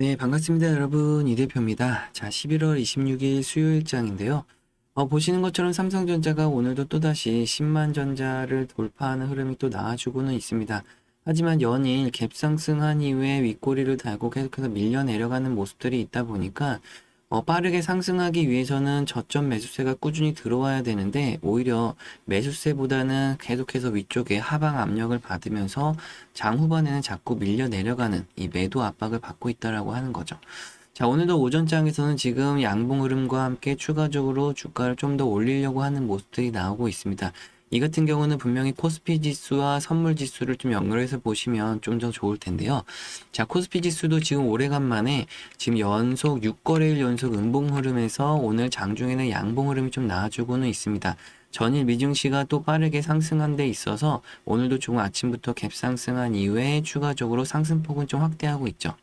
네, 반갑습니다, 여러분. 이 대표입니다. 자, 11월 26일 수요일장인데요. 어, 보시는 것처럼 삼성전자가 오늘도 또다시 10만 전자를 돌파하는 흐름이 또 나와주고는 있습니다. 하지만 연일 갭상승한 이후에 윗꼬리를 달고 계속해서 밀려 내려가는 모습들이 있다 보니까 어, 빠르게 상승하기 위해서는 저점 매수세가 꾸준히 들어와야 되는데 오히려 매수세보다는 계속해서 위쪽에 하방 압력을 받으면서 장 후반에는 자꾸 밀려 내려가는 이 매도 압박을 받고 있다라고 하는 거죠. 자, 오늘도 오전장에서는 지금 양봉 흐름과 함께 추가적으로 주가를 좀 더 올리려고 하는 모습들이 나오고 있습니다. 이 같은 경우는 분명히 코스피 지수와 선물 지수를 좀 연결해서 보시면 좀 더 좋을 텐데요. 자, 코스피 지수도 지금 오래간만에 지금 연속 6거래일 연속 음봉 흐름에서 오늘 장중에는 양봉 흐름이 좀 나와주고는 있습니다. 전일 미증시가 또 빠르게 상승한 데 있어서 오늘도 조금 아침부터 갭 상승한 이후에 추가적으로 상승폭은 좀 확대하고 있죠.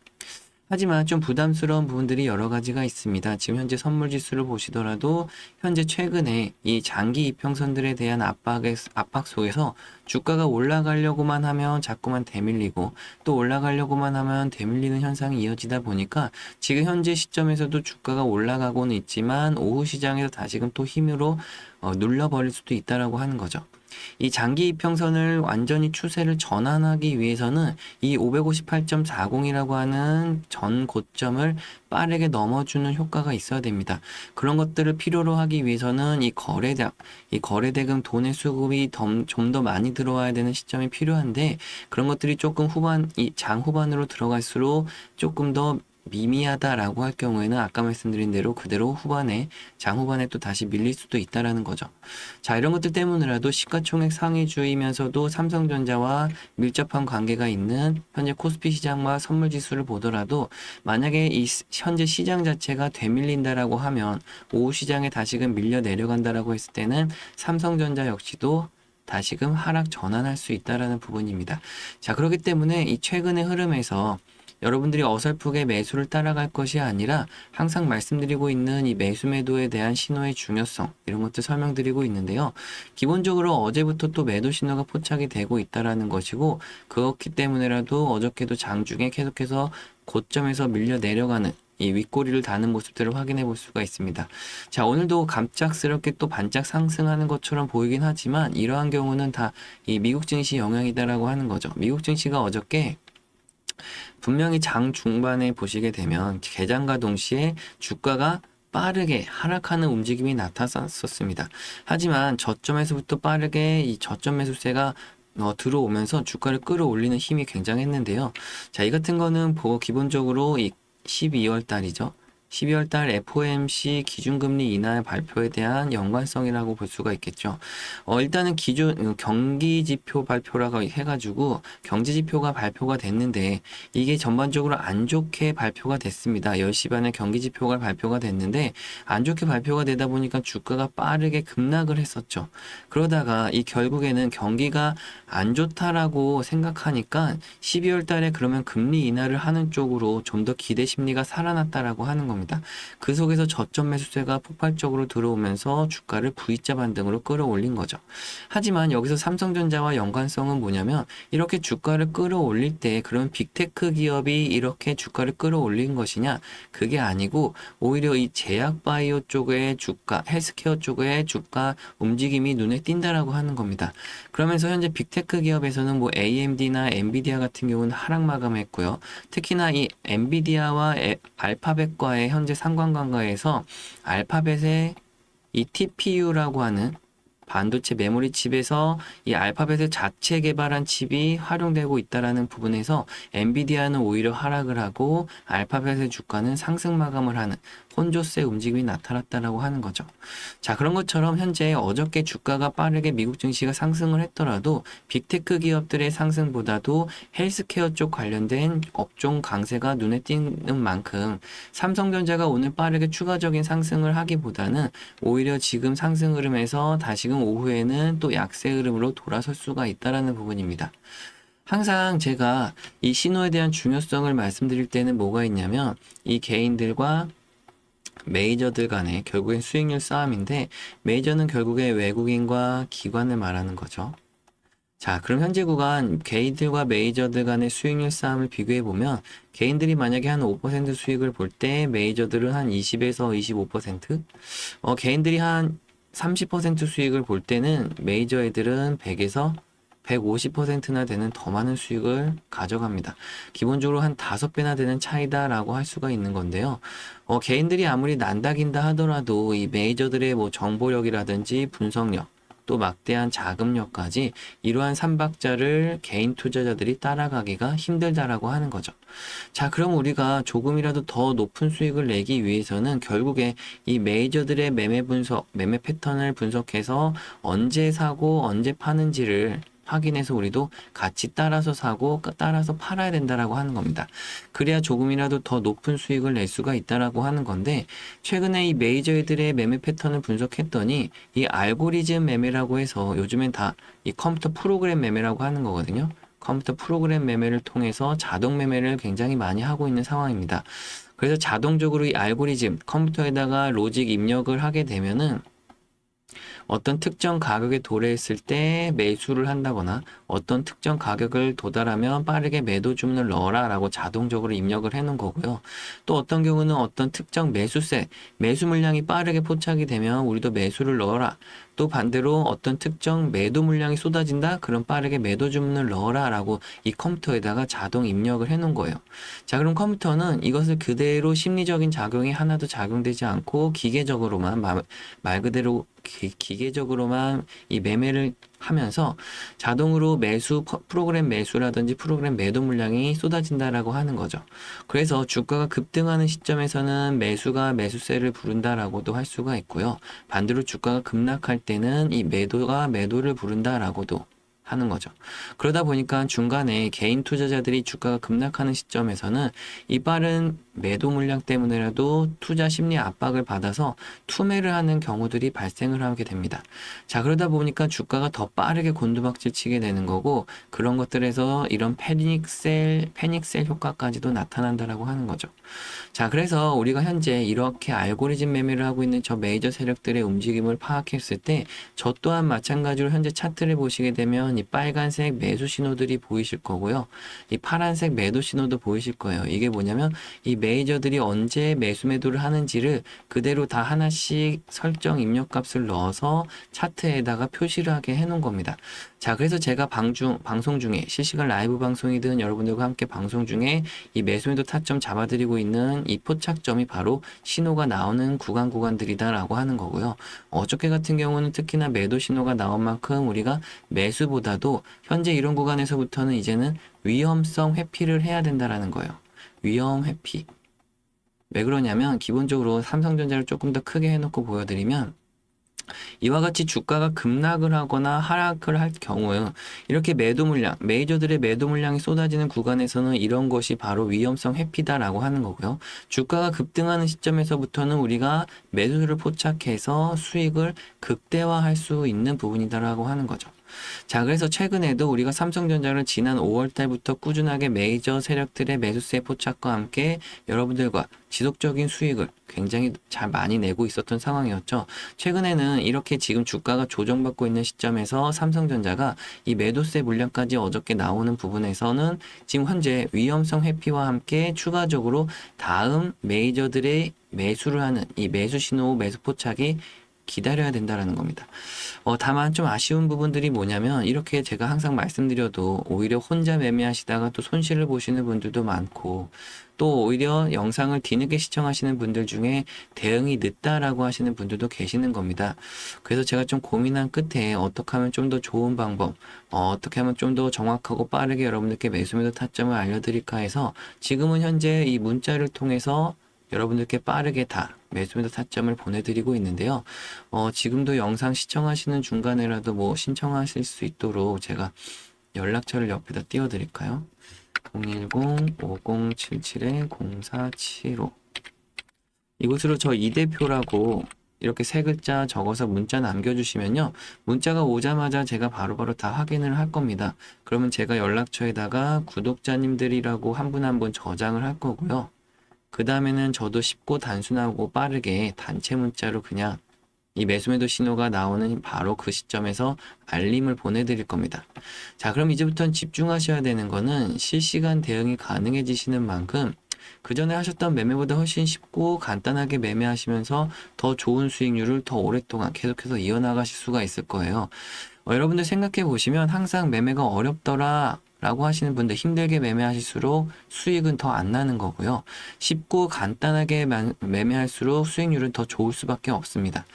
하지만 좀 부담스러운 부분들이 여러 가지가 있습니다. 지금 현재 선물 지수를 보시더라도 현재 최근에 이 장기 이평선들에 대한 압박의 압박 속에서 주가가 올라가려고만 하면 자꾸만 대밀리고 또 올라가려고만 하면 대밀리는 현상이 이어지다 보니까 지금 현재 시점에서도 주가가 올라가고는 있지만 오후 시장에서 다시금 또 힘으로 어, 눌러버릴 수도 있다라고 하는 거죠. 이 장기 이평선을 완전히 추세를 전환하기 위해서는 이 558.40이라고 하는 전 고점을 빠르게 넘어주는 효과가 있어야 됩니다. 그런 것들을 필요로 하기 위해서는 이 거래대, 이 거래대금 돈의 수급이 좀 더 많이 들어와야 되는 시점이 필요한데 그런 것들이 조금 후반, 이 장 후반으로 들어갈수록 조금 더 미미하다라고 할 경우에는 아까 말씀드린 대로 그대로 후반에 장 후반에 또 다시 밀릴 수도 있다라는 거죠. 자 이런 것들 때문이라도 시가총액 상위주이면서도 삼성전자와 밀접한 관계가 있는 현재 코스피 시장과 선물 지수를 보더라도 만약에 이 현재 시장 자체가 되밀린다라고 하면 오후 시장에 다시금 밀려 내려간다라고 했을 때는 삼성전자 역시도 다시금 하락 전환할 수 있다라는 부분입니다. 자 그렇기 때문에 이 최근의 흐름에서 여러분들이 어설프게 매수를 따라갈 것이 아니라 항상 말씀드리고 있는 이 매수 매도에 대한 신호의 중요성 이런 것들 설명드리고 있는데요. 기본적으로 어제부터 또 매도 신호가 포착이 되고 있다라는 것이고 그렇기 때문에라도 어저께도 장중에 계속해서 고점에서 밀려 내려가는 이 윗꼬리를 다는 모습들을 확인해 볼 수가 있습니다. 자, 오늘도 갑작스럽게 또 반짝 상승하는 것처럼 보이긴 하지만 이러한 경우는 다 이 미국 증시 영향이다라고 하는 거죠. 미국 증시가 어저께 분명히 장 중반에 보시게 되면 개장과 동시에 주가가 빠르게 하락하는 움직임이 나타났었습니다. 하지만 저점에서부터 빠르게 이 저점 매수세가 어, 들어오면서 주가를 끌어올리는 힘이 굉장했는데요. 자, 이 같은 거는 기본적으로 이 12월 달이죠. 12월 달 FOMC 기준금리 인하 발표에 대한 연관성이라고 볼 수가 있겠죠. 어, 일단은 기준 경기 지표 발표라고 해가지고 경제 지표가 발표가 됐는데 이게 전반적으로 안 좋게 발표가 됐습니다. 10시 반에 경기 지표가 발표가 됐는데 안 좋게 발표가 되다 보니까 주가가 빠르게 급락을 했었죠. 그러다가 이 결국에는 경기가 안 좋다라고 생각하니까 12월 달에 그러면 금리 인하를 하는 쪽으로 좀 더 기대 심리가 살아났다라고 하는 겁니다. 겁니다. 그 속에서 저점 매수세가 폭발적으로 들어오면서 주가를 V자 반등으로 끌어올린 거죠. 하지만 여기서 삼성전자와 연관성은 뭐냐면 이렇게 주가를 끌어올릴 때 그런 빅테크 기업이 이렇게 주가를 끌어올린 것이냐 그게 아니고 오히려 이 제약 바이오 쪽의 주가 헬스케어 쪽의 주가 움직임이 눈에 띈다라고 하는 겁니다. 그러면서 현재 빅테크 기업에서는 뭐 AMD나 엔비디아 같은 경우는 하락 마감했고요. 특히나 이 엔비디아와 알파벳과의 현재 상관관계에서 알파벳의 이 TPU라고 하는 반도체 메모리 칩에서 이 알파벳을 자체 개발한 칩이 활용되고 있다라는 부분에서 엔비디아는 오히려 하락을 하고 알파벳의 주가는 상승 마감을 하는 혼조세 움직임이 나타났다라고 하는 거죠. 자, 그런 것처럼 현재 어저께 주가가 빠르게 미국 증시가 상승을 했더라도 빅테크 기업들의 상승보다도 헬스케어 쪽 관련된 업종 강세가 눈에 띄는 만큼 삼성전자가 오늘 빠르게 추가적인 상승을 하기보다는 오히려 지금 상승 흐름에서 다시금 오후에는 또 약세 흐름으로 돌아설 수가 있다라는 부분입니다. 항상 제가 이 신호에 대한 중요성을 말씀드릴 때는 뭐가 있냐면 이 개인들과 메이저들 간의 결국엔 수익률 싸움인데 메이저는 결국에 외국인과 기관을 말하는 거죠. 자, 그럼 현재 구간 개인들과 메이저들 간의 수익률 싸움을 비교해 보면 개인들이 만약에 한 5% 수익을 볼 때 메이저들은 한 20에서 25%, 어, 개인들이 한 30% 수익을 볼 때는 메이저 애들은 100에서 150%나 되는 더 많은 수익을 가져갑니다. 기본적으로 한 5배나 되는 차이다라고 할 수가 있는 건데요. 어, 개인들이 아무리 난다긴다 하더라도 이 메이저들의 뭐 정보력이라든지 분석력, 또 막대한 자금력까지 이러한 삼박자를 개인 투자자들이 따라가기가 힘들다라고 하는 거죠. 자, 그럼 우리가 조금이라도 더 높은 수익을 내기 위해서는 결국에 이 메이저들의 매매 분석, 매매 패턴을 분석해서 언제 사고 언제 파는지를 확인해서 우리도 같이 따라서 사고 따라서 팔아야 된다라고 하는 겁니다. 그래야 조금이라도 더 높은 수익을 낼 수가 있다라고 하는 건데 최근에 이 메이저들의 매매 패턴을 분석했더니 이 알고리즘 매매라고 해서 요즘엔 다 이 컴퓨터 프로그램 매매라고 하는 거거든요. 컴퓨터 프로그램 매매를 통해서 자동 매매를 굉장히 많이 하고 있는 상황입니다. 그래서 자동적으로 이 알고리즘 컴퓨터에다가 로직 입력을 하게 되면은 어떤 특정 가격에 도래했을 때 매수를 한다거나 어떤 특정 가격을 도달하면 빠르게 매도 주문을 넣어라 라고 자동적으로 입력을 해 놓은 거고요. 또 어떤 경우는 어떤 특정 매수세, 매수 물량이 빠르게 포착이 되면 우리도 매수를 넣어라. 또 반대로 어떤 특정 매도 물량이 쏟아진다? 그럼 빠르게 매도 주문을 넣어라 라고 이 컴퓨터에다가 자동 입력을 해 놓은 거예요. 자, 그럼 컴퓨터는 이것을 그대로 심리적인 작용이 하나도 작용되지 않고 기계적으로만 말, 말 그대로 기, 기계적으로만 이 매매를 하면서 자동으로 매수 프로그램 매수라든지 프로그램 매도 물량이 쏟아진다라고 하는 거죠. 그래서 주가가 급등하는 시점에서는 매수가 매수세를 부른다라고도 할 수가 있고요. 반대로 주가가 급락할 때는 이 매도가 매도를 부른다라고도 하는 거죠. 그러다 보니까 중간에 개인 투자자들이 주가가 급락하는 시점에서는 이 빠른 매도 물량 때문에라도 투자 심리 압박을 받아서 투매를 하는 경우들이 발생을 하게 됩니다. 자, 그러다 보니까 주가가 더 빠르게 곤두박질 치게 되는 거고 그런 것들에서 이런 패닉셀, 패닉셀 효과까지도 나타난다라고 하는 거죠. 자, 그래서 우리가 현재 이렇게 알고리즘 매매를 하고 있는 저 메이저 세력들의 움직임을 파악했을 때 저 또한 마찬가지로 현재 차트를 보시게 되면 이 빨간색 매수 신호들이 보이실 거고요. 이 파란색 매도 신호도 보이실 거예요. 이게 뭐냐면 이 메이저들이 언제 매수 매도를 하는지를 그대로 다 하나씩 설정 입력값을 넣어서 차트에다가 표시를 하게 해놓은 겁니다. 자, 그래서 제가 방중, 방송 중에 실시간 라이브 방송이든 여러분들과 함께 방송 중에 이 매수 매도 타점 잡아드리고 있는 이 포착점이 바로 신호가 나오는 구간 구간들이다라고 하는 거고요. 어저께 같은 경우는 특히나 매도 신호가 나온 만큼 우리가 매수보다도 현재 이런 구간에서부터는 이제는 위험성 회피를 해야 된다라는 거예요. 위험 회피. 왜 그러냐면 기본적으로 삼성전자를 조금 더 크게 해놓고 보여드리면 이와 같이 주가가 급락을 하거나 하락을 할 경우에 이렇게 매도 물량, 메이저들의 매도 물량이 쏟아지는 구간에서는 이런 것이 바로 위험성 회피다라고 하는 거고요. 주가가 급등하는 시점에서부터는 우리가 매수를 포착해서 수익을 극대화할 수 있는 부분이다라고 하는 거죠. 자, 그래서 최근에도 우리가 삼성전자를 지난 5월 달부터 꾸준하게 메이저 세력들의 매수세 포착과 함께 여러분들과 지속적인 수익을 굉장히 잘 많이 내고 있었던 상황이었죠. 최근에는 이렇게 지금 주가가 조정받고 있는 시점에서 삼성전자가 이 매도세 물량까지 어저께 나오는 부분에서는 지금 현재 위험성 회피와 함께 추가적으로 다음 메이저들의 매수를 하는 이 매수 신호 매수 포착이 기다려야 된다라는 겁니다. 어, 다만 좀 아쉬운 부분들이 뭐냐면 이렇게 제가 항상 말씀드려도 오히려 혼자 매매하시다가 또 손실을 보시는 분들도 많고 또 오히려 영상을 뒤늦게 시청하시는 분들 중에 대응이 늦다라고 하시는 분들도 계시는 겁니다. 그래서 제가 좀 고민한 끝에 어떻게 하면 좀 더 좋은 방법, 어, 어떻게 하면 좀 더 정확하고 빠르게 여러분들께 매수 매도 타점을 알려드릴까 해서 지금은 현재 이 문자를 통해서 여러분들께 빠르게 다 매수매도 타점을 보내드리고 있는데요. 어, 지금도 영상 시청하시는 중간에라도 뭐 신청하실 수 있도록 제가 연락처를 옆에다 띄워드릴까요? 010-5077-0475 이곳으로 저 이 대표라고 이렇게 세 글자 적어서 문자 남겨주시면요. 문자가 오자마자 제가 바로바로 다 확인을 할 겁니다. 그러면 제가 연락처에다가 구독자님들이라고 한 분 한 분 저장을 할 거고요. 그 다음에는 저도 쉽고 단순하고 빠르게 단체 문자로 그냥 이 매수매도 신호가 나오는 바로 그 시점에서 알림을 보내드릴 겁니다. 자, 그럼 이제부터는 집중하셔야 되는 거는 실시간 대응이 가능해지시는 만큼 그 전에 하셨던 매매보다 훨씬 쉽고 간단하게 매매하시면서 더 좋은 수익률을 더 오랫동안 계속해서 이어나가실 수가 있을 거예요. 어, 여러분들 생각해 보시면 항상 매매가 어렵더라 라고 하시는 분들 힘들게 매매하실수록 수익은 더 안 나는 거고요. 쉽고 간단하게 마- 매매할수록 수익률은 더 좋을 수밖에 없습니다.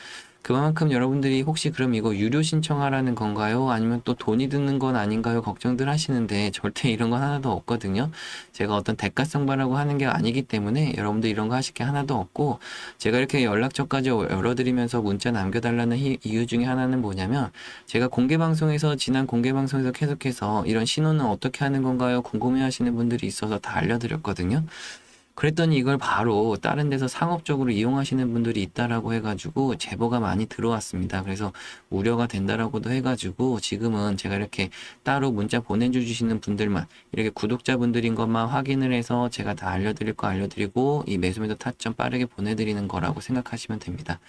그만큼 여러분들이 혹시 그럼 이거 유료 신청하라는 건가요? 아니면 또 돈이 드는 건 아닌가요? 걱정들 하시는데 절대 이런 건 하나도 없거든요. 제가 어떤 대가성 바라고 하는 게 아니기 때문에 여러분들 이런 거 하실 게 하나도 없고 제가 이렇게 연락처까지 열어드리면서 문자 남겨달라는 희- 이유 중에 하나는 뭐냐면 제가 공개 방송에서 지난 공개 방송에서 계속해서 이런 신호는 어떻게 하는 건가요? 궁금해 하시는 분들이 있어서 다 알려드렸거든요. 그랬더니 이걸 바로 다른 데서 상업적으로 이용하시는 분들이 있다라고 해가지고 제보가 많이 들어왔습니다. 그래서 우려가 된다라고도 해가지고 지금은 제가 이렇게 따로 문자 보내주시는 분들만 이렇게 구독자분들인 것만 확인을 해서 제가 다 알려드릴 거 알려드리고 이 매수매도 타점 빠르게 보내드리는 거라고 생각하시면 됩니다.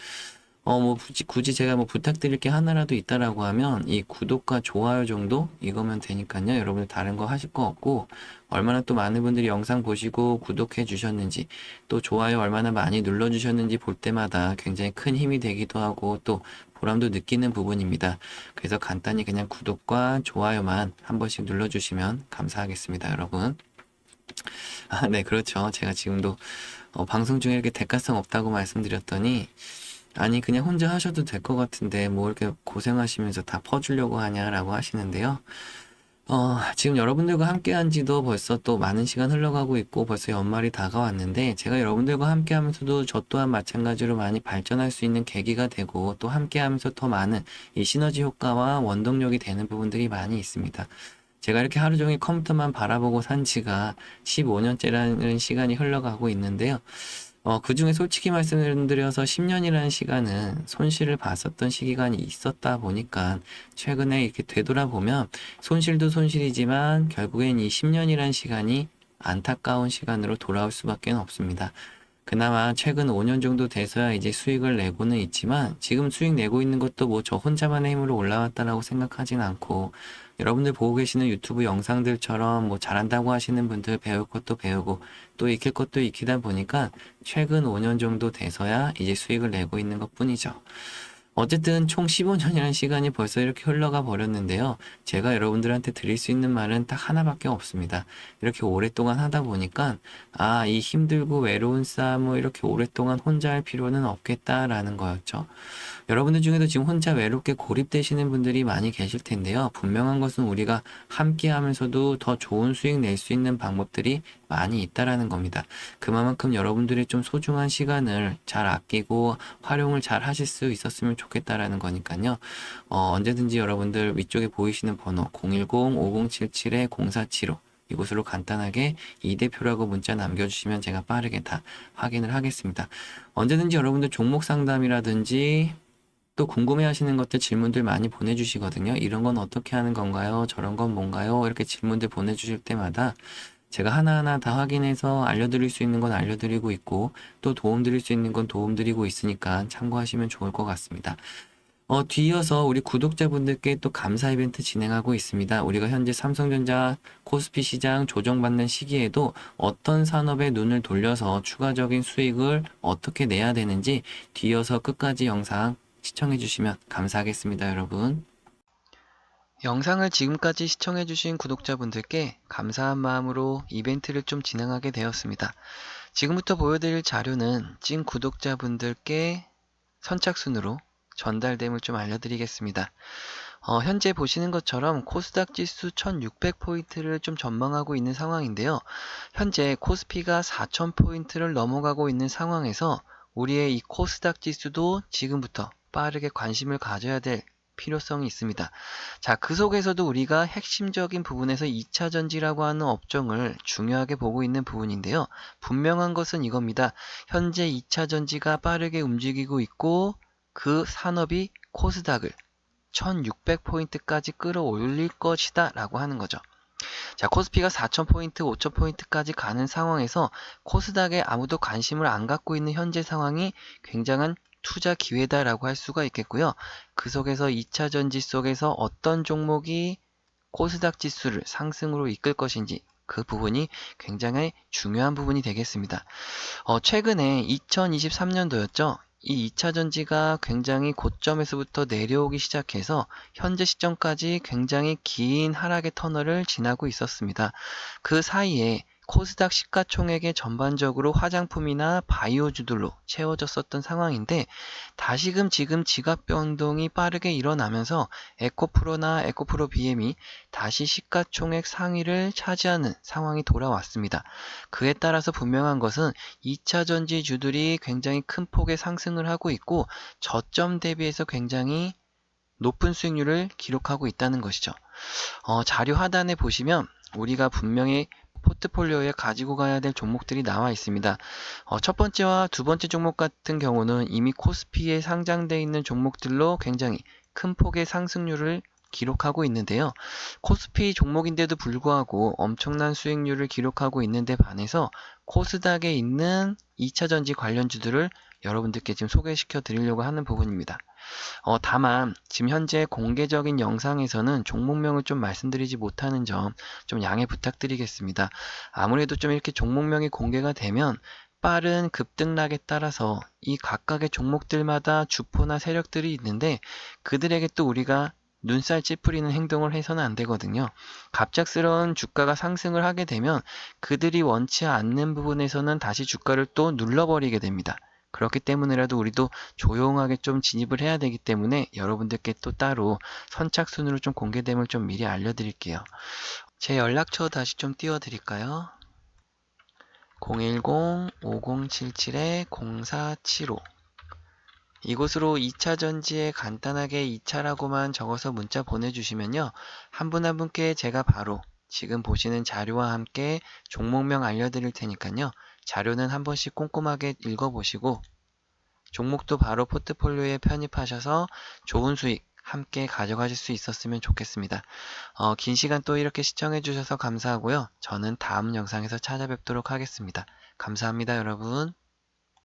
어, 뭐, 굳이, 굳이 제가 뭐 부탁드릴 게 하나라도 있다라고 하면 이 구독과 좋아요 정도 이거면 되니까요. 여러분들 다른 거 하실 거 없고 얼마나 또 많은 분들이 영상 보시고 구독해 주셨는지 또 좋아요 얼마나 많이 눌러 주셨는지 볼 때마다 굉장히 큰 힘이 되기도 하고 또 보람도 느끼는 부분입니다. 그래서 간단히 그냥 구독과 좋아요만 한 번씩 눌러 주시면 감사하겠습니다, 여러분. 아, 네, 그렇죠. 제가 지금도 어, 방송 중에 이렇게 대가성 없다고 말씀드렸더니 아니, 그냥 혼자 하셔도 될 것 같은데, 뭐 이렇게 고생하시면서 다 퍼주려고 하냐라고 하시는데요. 어, 지금 여러분들과 함께 한 지도 벌써 또 많은 시간 흘러가고 있고, 벌써 연말이 다가왔는데, 제가 여러분들과 함께 하면서도 저 또한 마찬가지로 많이 발전할 수 있는 계기가 되고, 또 함께 하면서 더 많은 이 시너지 효과와 원동력이 되는 부분들이 많이 있습니다. 제가 이렇게 하루 종일 컴퓨터만 바라보고 산 지가 15년째라는 시간이 흘러가고 있는데요. 어, 그 중에 솔직히 말씀드려서 10년이라는 시간은 손실을 봤었던 시기간이 있었다 보니까 최근에 이렇게 되돌아보면 손실도 손실이지만 결국엔 이 10년이라는 시간이 안타까운 시간으로 돌아올 수밖에 없습니다. 그나마 최근 5년 정도 돼서야 이제 수익을 내고는 있지만 지금 수익 내고 있는 것도 뭐 저 혼자만의 힘으로 올라왔다라고 생각하진 않고 여러분들 보고 계시는 유튜브 영상들처럼 뭐 잘한다고 하시는 분들 배울 것도 배우고 또 익힐 것도 익히다 보니까 최근 5년 정도 돼서야 이제 수익을 내고 있는 것 뿐이죠. 어쨌든 총 15년이라는 시간이 벌써 이렇게 흘러가 버렸는데요. 제가 여러분들한테 드릴 수 있는 말은 딱 하나밖에 없습니다. 이렇게 오랫동안 하다 보니까 아, 이 힘들고 외로운 싸움을 이렇게 오랫동안 혼자 할 필요는 없겠다라는 거였죠. 여러분들 중에도 지금 혼자 외롭게 고립되시는 분들이 많이 계실 텐데요. 분명한 것은 우리가 함께 하면서도 더 좋은 수익 낼 수 있는 방법들이 많이 있다라는 겁니다. 그만큼 여러분들의 좀 소중한 시간을 잘 아끼고 활용을 잘 하실 수 있었으면 좋겠다라는 거니까요. 어, 언제든지 여러분들 위쪽에 보이시는 번호 010-5077-0475 이곳으로 간단하게 이 대표라고 문자 남겨주시면 제가 빠르게 다 확인을 하겠습니다. 언제든지 여러분들 종목 상담이라든지 또 궁금해 하시는 것들 질문들 많이 보내주시거든요. 이런 건 어떻게 하는 건가요? 저런 건 뭔가요? 이렇게 질문들 보내주실 때마다 제가 하나하나 다 확인해서 알려드릴 수 있는 건 알려드리고 있고 또 도움드릴 수 있는 건 도움드리고 있으니까 참고하시면 좋을 것 같습니다. 어, 뒤이어서 우리 구독자분들께 또 감사 이벤트 진행하고 있습니다. 우리가 현재 삼성전자 코스피 시장 조정받는 시기에도 어떤 산업에 눈을 돌려서 추가적인 수익을 어떻게 내야 되는지 뒤이어서 끝까지 영상 시청해 주시면 감사하겠습니다, 여러분. 영상을 지금까지 시청해 주신 구독자분들께 감사한 마음으로 이벤트를 좀 진행하게 되었습니다. 지금부터 보여드릴 자료는 찐 구독자분들께 선착순으로 전달됨을 좀 알려드리겠습니다. 어, 현재 보시는 것처럼 코스닥 지수 1600포인트를 좀 전망하고 있는 상황인데요. 현재 코스피가 4000포인트를 넘어가고 있는 상황에서 우리의 이 코스닥 지수도 지금부터 빠르게 관심을 가져야 될 필요성이 있습니다. 자, 그 속에서도 우리가 핵심적인 부분에서 2차 전지라고 하는 업종을 중요하게 보고 있는 부분인데요. 분명한 것은 이겁니다. 현재 2차 전지가 빠르게 움직이고 있고 그 산업이 코스닥을 1600포인트까지 끌어올릴 것이다 라고 하는 거죠. 자, 코스피가 4000포인트, 5000포인트까지 가는 상황에서 코스닥에 아무도 관심을 안 갖고 있는 현재 상황이 굉장한 투자 기회다라고 할 수가 있겠고요. 그 속에서 2차 전지 속에서 어떤 종목이 코스닥 지수를 상승으로 이끌 것인지 그 부분이 굉장히 중요한 부분이 되겠습니다. 어, 최근에 2023년도였죠. 이 2차 전지가 굉장히 고점에서부터 내려오기 시작해서 현재 시점까지 굉장히 긴 하락의 터널을 지나고 있었습니다. 그 사이에 코스닥 시가총액의 전반적으로 화장품이나 바이오주들로 채워졌었던 상황인데 다시금 지금 지각 변동이 빠르게 일어나면서 에코프로나 에코프로 BM이 다시 시가총액 상위를 차지하는 상황이 돌아왔습니다. 그에 따라서 분명한 것은 2차 전지 주들이 굉장히 큰 폭의 상승을 하고 있고 저점 대비해서 굉장히 높은 수익률을 기록하고 있다는 것이죠. 어, 자료 하단에 보시면 우리가 분명히 포트폴리오에 가지고 가야 될 종목들이 나와 있습니다. 어, 첫 번째와 두 번째 종목 같은 경우는 이미 코스피에 상장되어 있는 종목들로 굉장히 큰 폭의 상승률을 기록하고 있는데요. 코스피 종목인데도 불구하고 엄청난 수익률을 기록하고 있는데 반해서 코스닥에 있는 2차 전지 관련주들을 여러분들께 지금 소개시켜 드리려고 하는 부분입니다. 어, 다만 지금 현재 공개적인 영상에서는 종목명을 좀 말씀드리지 못하는 점 좀 양해 부탁드리겠습니다. 아무래도 좀 이렇게 종목명이 공개가 되면 빠른 급등락에 따라서 이 각각의 종목들마다 주포나 세력들이 있는데 그들에게 또 우리가 눈살 찌푸리는 행동을 해서는 안 되거든요. 갑작스러운 주가가 상승을 하게 되면 그들이 원치 않는 부분에서는 다시 주가를 또 눌러버리게 됩니다. 그렇기 때문에라도 우리도 조용하게 좀 진입을 해야 되기 때문에 여러분들께 또 따로 선착순으로 좀 공개됨을 좀 미리 알려드릴게요. 제 연락처 다시 좀 띄워드릴까요? 010-5077-0475 이곳으로 2차 전지에 간단하게 2차라고만 적어서 문자 보내주시면요. 한 분한 분께 제가 바로 지금 보시는 자료와 함께 종목명 알려드릴 테니까요. 자료는 한 번씩 꼼꼼하게 읽어보시고 종목도 바로 포트폴리오에 편입하셔서 좋은 수익 함께 가져가실 수 있었으면 좋겠습니다. 어, 긴 시간 또 이렇게 시청해 주셔서 감사하고요. 저는 다음 영상에서 찾아뵙도록 하겠습니다. 감사합니다, 여러분.